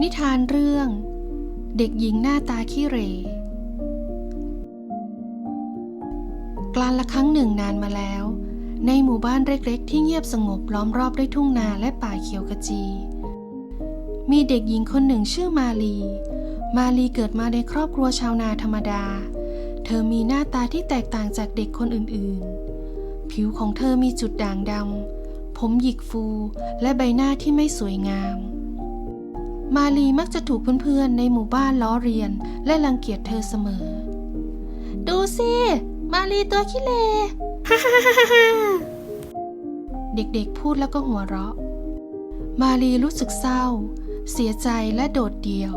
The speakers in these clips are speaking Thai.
นิทานเรื่อง เด็กหญิงหน้าตาขี้เร่กลานละครั้งหนึ่งนานมาแล้ว ในหมู่บ้านเล็กๆ ที่เงียบสงบล้อมรอบด้วยทุ่งนาและป่าเขียวขจี มีเด็กหญิงคนหนึ่งชื่อมาลี มาลีเกิดมาในครอบครัวชาวนาธรรมดา เธอมีหน้าตาที่แตกต่างจากเด็กคนอื่นๆ ผิวของเธอมีจุดด่างดำผมหยิกฟูและใบหน้าที่ไม่สวยงาม มาลีมักจะถูกเพื่อนๆในหมู่บ้านล้อเรียนและรังเกียจเธอเสมอ ดูสิ มาลีตัวขี้เลฮ่าฮ่าฮ่าฮ่าเด็กๆพูดแล้วก็หัวเราะ มาลีรู้สึกเศร้า เสียใจและโดดเดี่ยว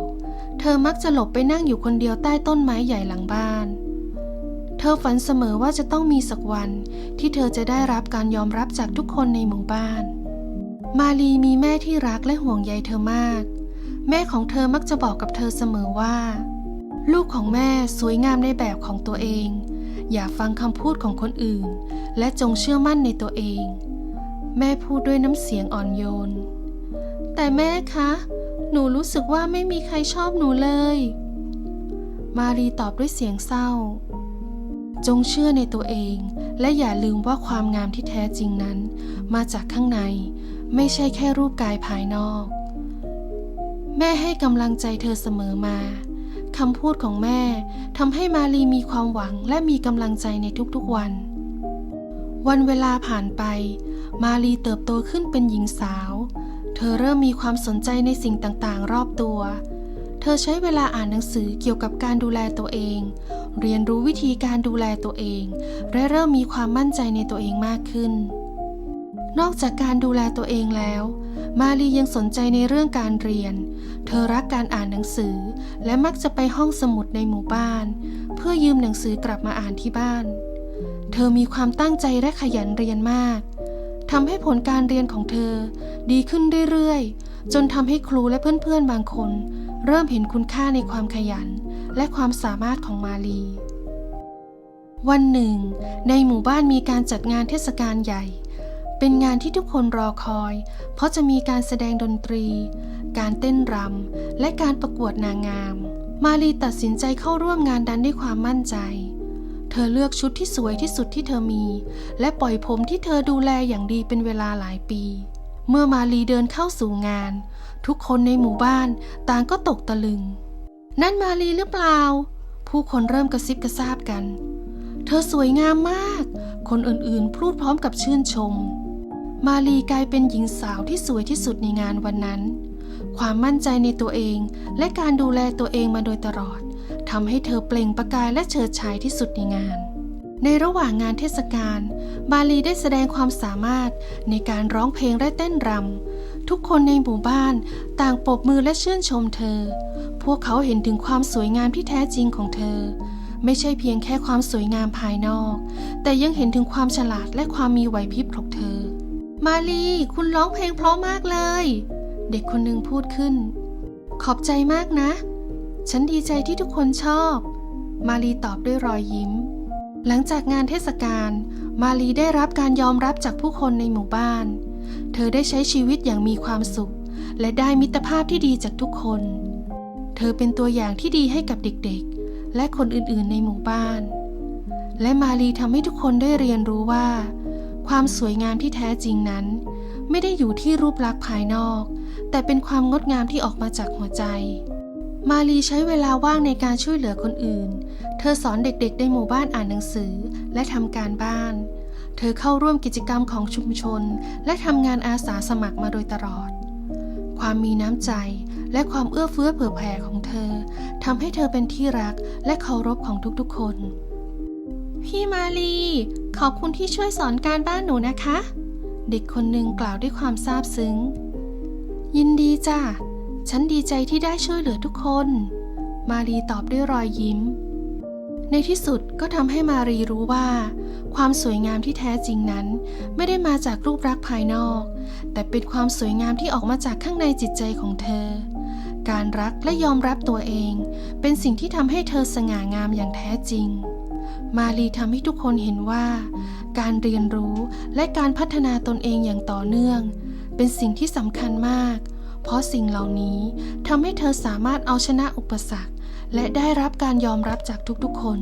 เธอมักจะหลบไปนั่งอยู่คนเดียวใต้ต้นไม้ใหญ่หลังบ้าน เธอฝันเสมอว่าจะต้องมีสักวันที่เธอจะได้รับการยอมรับจากทุกคนในหมู่บ้าน มาลีมีแม่ที่รักและห่วงใยเธอมาก แม่ของเธอมักจะบอกกับเธอเสมอว่า ลูกของแม่สวยงามในแบบของตัวเอง อย่าฟังคำพูดของคนอื่น และจงเชื่อมั่นในตัวเอง แม่พูดด้วยน้ำเสียงอ่อนโยน แต่แม่คะ หนูรู้สึกว่าไม่มีใครชอบหนูเลย มารีตอบด้วยเสียงเศร้า จงเชื่อในตัวเอง และอย่าลืมว่าความงามที่แท้จริงนั้น มาจากข้างใน ไม่ใช่แค่รูปกายภายนอก แม่ให้กำลังใจเธอเสมอมาคำพูดของแม่ทำให้มาลีมีความหวังและมีกำลังใจในทุกๆวัน วันเวลาผ่านไป มาลีเติบโตขึ้นเป็นหญิงสาว เธอเริ่มมีความสนใจในสิ่งต่างๆ รอบตัว เธอใช้เวลาอ่านหนังสือเกี่ยวกับการดูแลตัวเอง เรียนรู้วิธีการดูแลตัวเอง และเริ่มมีความมั่นใจในตัวเองมากขึ้น นอกจากการดูแลตัวเองแล้ว มาลียังสนใจในเรื่องการเรียน เธอรักการอ่านหนังสือ และมักจะไปห้องสมุดในหมู่บ้าน เพื่อยืมหนังสือกลับมาอ่านที่บ้าน เธอมีความตั้งใจและขยันเรียนมากทำให้ผลการเรียนของเธอ ดีขึ้นเรื่อยๆ จนทำให้ครูและเพื่อนๆบางคน เริ่มเห็นคุณค่าในความขยัน และความสามารถของมาลีวันหนึ่ง ในหมู่บ้านมีการจัดงานเทศกาลใหญ่ เป็นงานที่ทุกคนรอคอย เพราะจะมีการแสดงดนตรี การเต้นรำ และการประกวดนางงาม มาลีตัดสินใจเข้าร่วมงานดันด้วยความมั่นใจ เธอเลือกชุดที่สวยที่สุดที่เธอมี และปล่อยผมที่เธอดูแลอย่างดีเป็นเวลาหลายปี เมื่อมาลีเดินเข้าสู่งาน ทุกคนในหมู่บ้านต่างก็ตกตะลึง นั่นมาลีหรือเปล่า ผู้คนเริ่มกระซิบกระซาบกัน เธอสวยงามมาก คนอื่นๆพูดพร้อมกับชื่นชม มาลีกลายเป็นหญิงสาวที่สวยที่สุดในงานวันนั้น ความมั่นใจในตัวเองและการดูแลตัวเองมาโดยตลอดทำให้เธอเปล่งประกายและเฉิดฉายที่สุดในงาน ในระหว่างงานเทศกาลมาลีได้แสดงความสามารถในการร้องเพลงและเต้นรำทุกคนในหมู่บ้านต่างปรบมือและชื่นชมเธอ พวกเขาเห็นถึงความสวยงามที่แท้จริงของเธอไม่ใช่เพียงแค่ความสวยงามภายนอก แต่ยังเห็นถึงความฉลาดและความมีไหวพริบของเธอ มาลี คุณร้องเพลงเพราะมากเลย เด็กคนหนึ่งพูดขึ้น ขอบใจมากนะ ฉันดีใจที่ทุกคนชอบ มาลีตอบด้วยรอยยิ้ม หลังจากงานเทศกาล มาลีได้รับการยอมรับจากผู้คนในหมู่บ้าน เธอได้ใช้ชีวิตอย่างมีความสุข และได้มิตรภาพที่ดีจากทุกคน เธอเป็นตัวอย่างที่ดีให้กับเด็กๆ และคนอื่นๆ ในหมู่บ้าน และมาลีทำให้ทุกคนได้เรียนรู้ว่า ความสวยงามที่แท้จริงนั้น ไม่ได้อยู่ที่รูปลักษณ์ภายนอก แต่เป็นความงดงามที่ออกมาจากหัวใจ มาลีใช้เวลาว่างในการช่วยเหลือคนอื่น เธอสอนเด็กๆในหมู่บ้านอ่านหนังสือและทำการบ้าน เธอเข้าร่วมกิจกรรมของชุมชน และทำงานอาสาสมัครมาโดยตลอด ความมีน้ำใจและความเอื้อเฟื้อเผื่อแผ่ของเธอทำให้เธอเป็นที่รักและเคารพของทุกๆคน พี่มาลี ขอบคุณที่ช่วยสอนการบ้านหนูนะคะ เด็กคนหนึ่งกล่าวด้วยความซาบซึ้ง ยินดีจ้ะ ฉันดีใจที่ได้ช่วยเหลือทุกคน มารีตอบด้วยรอยยิ้ม ในที่สุดก็ทำให้มารีรู้ว่า ความสวยงามที่แท้จริงนั้น ไม่ได้มาจากรูปลักษณ์ภายนอก แต่เป็นความสวยงามที่ออกมาจากข้างในจิตใจของเธอการรักและยอมรับตัวเอง เป็นสิ่งที่ทำให้เธอสง่างามอย่างแท้จริง มาลีทำให้ทุกคนเห็นว่า การเรียนรู้และการพัฒนาตนเองอย่างต่อเนื่อง เป็นสิ่งที่สำคัญมาก เพราะสิ่งเหล่านี้ทำให้เธอสามารถเอาชนะอุปสรรค และได้รับการยอมรับจากทุกๆคน